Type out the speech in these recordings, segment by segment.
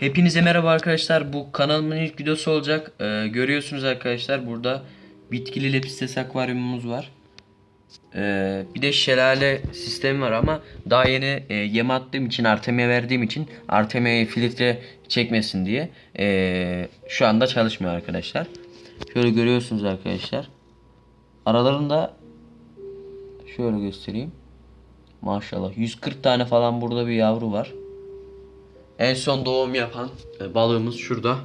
Hepinize merhaba arkadaşlar. Bu kanalımın ilk videosu olacak. Ee, görüyorsunuz arkadaşlar burada bitkili lepistes akvaryumumuz var. Ee, bir de şelale sistemi var ama daha yeni e, yem attığım için Artemia verdiğim için Artemia'yı filtre çekmesin diye e, şu anda çalışmıyor arkadaşlar. Şöyle görüyorsunuz arkadaşlar. Aralarında şöyle göstereyim. Maşallah 140 tane falan burada bir yavru var. En son doğum yapan e, balığımız şurada.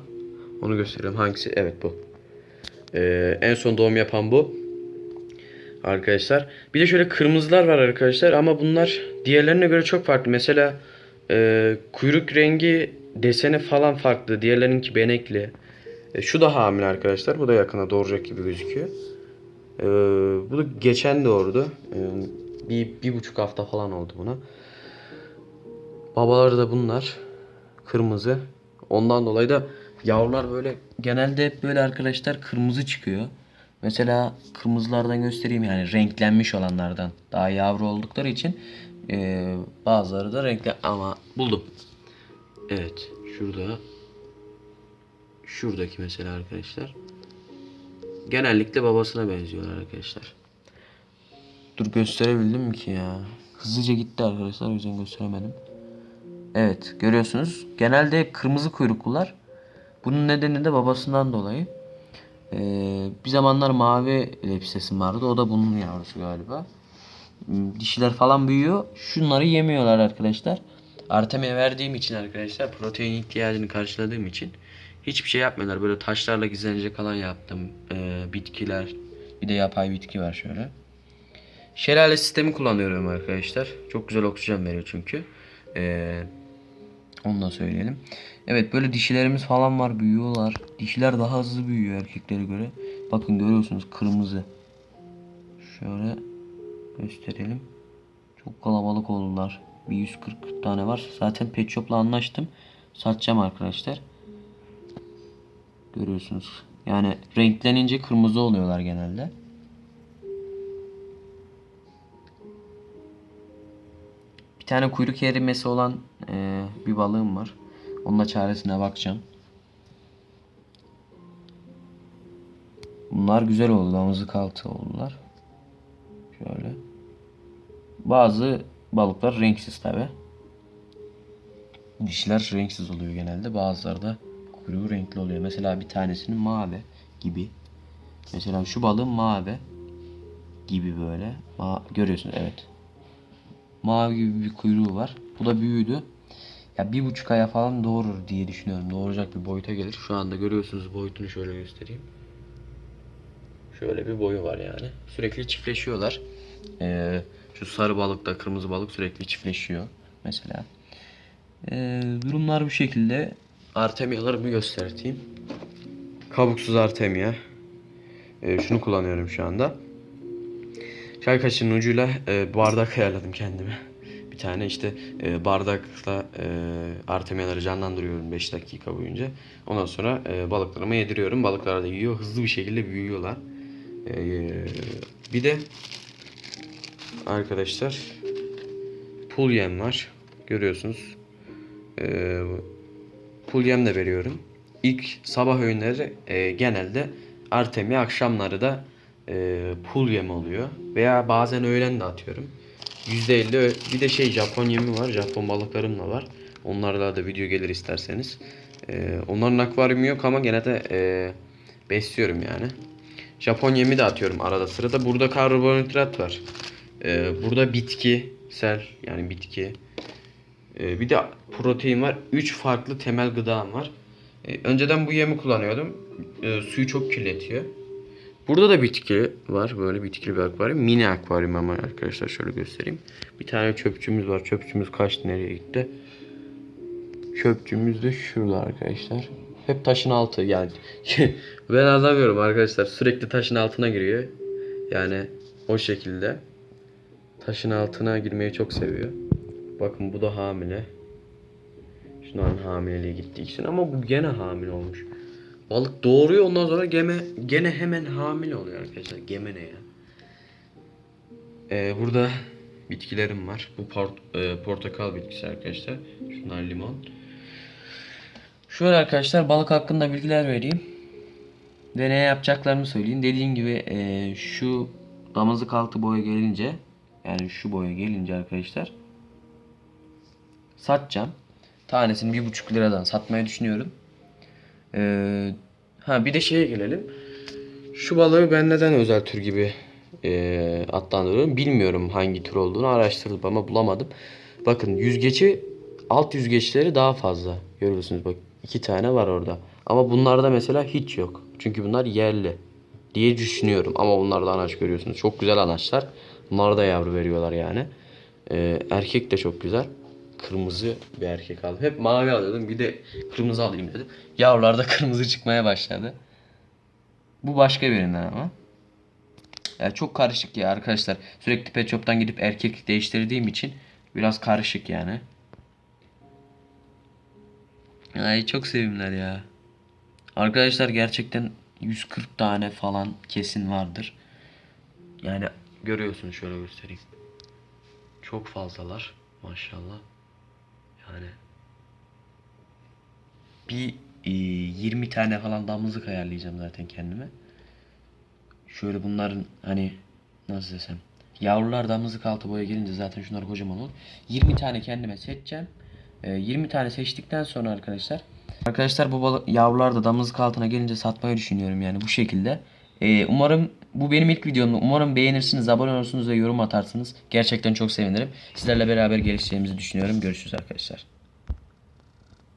Onu göstereyim. Hangisi? Evet bu. Ee, en son doğum yapan bu. Arkadaşlar. Bir de şöyle kırmızılar var arkadaşlar ama bunlar diğerlerine göre çok farklı. Mesela e, kuyruk rengi deseni falan farklı. Diğerlerininki benekli. E, şu da hamile arkadaşlar. Bu da yakına doğuracak gibi gözüküyor. E, bu da geçen doğurdu. E, bir, bir buçuk hafta falan oldu buna. Babaları da bunlar. Kırmızı. Ondan dolayı da yavrular böyle genelde hep böyle arkadaşlar kırmızı çıkıyor. Mesela kırmızılardan göstereyim yani renklenmiş olanlardan. Daha yavru oldukları için eee, bazıları da renkli ama buldum. Evet şurada şuradaki mesela arkadaşlar genellikle babasına benziyorlar arkadaşlar. Dur gösterebildim mi ki ya? Hızlıca gitti arkadaşlar o yüzden gösteremedim. Evet görüyorsunuz. Genelde kırmızı kuyruklular. Bunun nedeni de babasından dolayı. Ee, bir zamanlar mavi lepsesim vardı. O da bunun yavrusu galiba. Hmm, Dişiler falan büyüyor. Şunları yemiyorlar arkadaşlar. Artemia verdiğim için arkadaşlar protein ihtiyacını karşıladığım için hiçbir şey yapmıyorlar. Böyle taşlarla gizlenecek alan yaptım. Ee, bitkiler. Bir de yapay bitki var şöyle. Şelale sistemi kullanıyorum arkadaşlar. Çok güzel oksijen veriyor çünkü. Ee, onu da söyleyelim. Evet böyle dişilerimiz falan var büyüyorlar. Dişiler daha hızlı büyüyor erkeklere göre. Bakın görüyorsunuz kırmızı. Şöyle gösterelim. Çok kalabalık oldular. Bir 140 tane var. Zaten Pet Shop'la anlaştım. Satacağım arkadaşlar. Görüyorsunuz. Yani renklenince kırmızı oluyorlar genelde. Bir tane kuyruk erimesi olan eee, bir balığım var. Onun da çaresine bakacağım. Bunlar güzel oldu. Damızlık altı oldular. Şöyle. Bazı balıklar renksiz tabi. Dişler renksiz oluyor genelde. Bazıları da kuyruğu renkli oluyor. Mesela bir tanesinin mavi gibi. Mesela şu balığın mavi gibi böyle. Ma görüyorsunuz evet. Mavi gibi bir kuyruğu var. Bu da büyüdü. Ya bir buçuk aya falan doğurur diye düşünüyorum. Doğuracak bir boyuta gelir. Şu anda görüyorsunuz boyutunu şöyle göstereyim. Şöyle bir boyu var yani. Sürekli çiftleşiyorlar. Ee, şu sarı balıkla kırmızı balık sürekli çiftleşiyor. Mesela. Ee, durumlar bu şekilde. Artemialarımı göstereyim. Kabuksuz artemia. Ee, şunu kullanıyorum şu anda. Çay kaşığının ucuyla e, bardak ayarladım kendime. Bir tane işte e, bardakla e, artemiyaları canlandırıyorum 5 dakika boyunca. Ondan sonra e, balıklarıma yediriyorum. Balıklar da yiyor. Hızlı bir şekilde büyüyorlar. E, bir de arkadaşlar pul yem var. Görüyorsunuz. E, pul yem de veriyorum. İlk sabah öğünleri e, genelde artemia akşamları da e, pul yem oluyor. Veya bazen öğlen de atıyorum. %50 ö- bir de şey Japon yemi var. Japon balıklarım da var. Onlarla da video gelir isterseniz. E, onların akvaryumu yok ama gene de e, besliyorum yani. Japon yemi de atıyorum arada sırada. Burada karbonhidrat var. E, burada bitkisel yani bitki. E, bir de protein var. 3 farklı temel gıdam var. E, önceden bu yemi kullanıyordum. E, suyu çok kirletiyor. Burada da bitki var. Böyle bitkili bir akvaryum. Mini akvaryum ama arkadaşlar şöyle göstereyim. Bir tane çöpçümüz var. Çöpçümüz kaçtı nereye gitti? Çöpçümüz de şurada arkadaşlar. Hep taşın altı yani. ben anlamıyorum arkadaşlar. Sürekli taşın altına giriyor. Yani o şekilde. Taşın altına girmeyi çok seviyor. Bakın bu da hamile. Şunların hamileliği gitti ikisinin ama bu gene hamile olmuş. Balık doğuruyor ondan sonra geme gene hemen hamile oluyor arkadaşlar. Geme ne ya? Ee, burada bitkilerim var. Bu port- e, portakal bitkisi arkadaşlar. Şunlar limon. Şöyle arkadaşlar balık hakkında bilgiler vereyim. Ve ne yapacaklarını söyleyeyim. Dediğim gibi eee, şu damızlık altı boya gelince yani şu boya gelince arkadaşlar satacağım. Tanesini bir buçuk liradan satmayı düşünüyorum. Eee, ha bir de şeye gelelim. Şu balığı ben neden özel tür gibi eee adlandırıyorum bilmiyorum hangi tür olduğunu araştırdım ama bulamadım. Bakın yüzgeci alt yüzgeçleri daha fazla. Görüyorsunuz bak iki tane var orada. Ama bunlarda mesela hiç yok. Çünkü bunlar yerli diye düşünüyorum. Ama bunlarda anaç görüyorsunuz. Çok güzel anaçlar. Bunlar da yavru veriyorlar yani. Eee, erkek de çok güzel. Kırmızı bir erkek aldım. Hep mavi alıyordum. Bir de kırmızı alayım dedim. Yavrular da kırmızı çıkmaya başladı. Bu başka birinden ama. Ya çok karışık ya arkadaşlar. Sürekli pet shop'tan gidip erkek değiştirdiğim için biraz karışık yani. Ay çok sevimler ya. Arkadaşlar gerçekten 140 tane falan kesin vardır. Yani görüyorsunuz şöyle göstereyim. Çok fazlalar maşallah. Yani bir e, 20 tane falan damızlık ayarlayacağım zaten kendime. Şöyle bunların hani nasıl desem yavrular damızlık altı boya gelince zaten şunlar kocaman olur. 20 tane kendime seçeceğim. Ee, 20 tane seçtikten sonra arkadaşlar Arkadaşlar bu yavrular da damızlık altına gelince satmayı düşünüyorum yani bu şekilde. Ee, umarım bu benim ilk videom. Umarım beğenirsiniz, abone olursunuz ve yorum atarsınız. Gerçekten çok sevinirim. Sizlerle beraber gelişeceğimizi düşünüyorum. Görüşürüz arkadaşlar.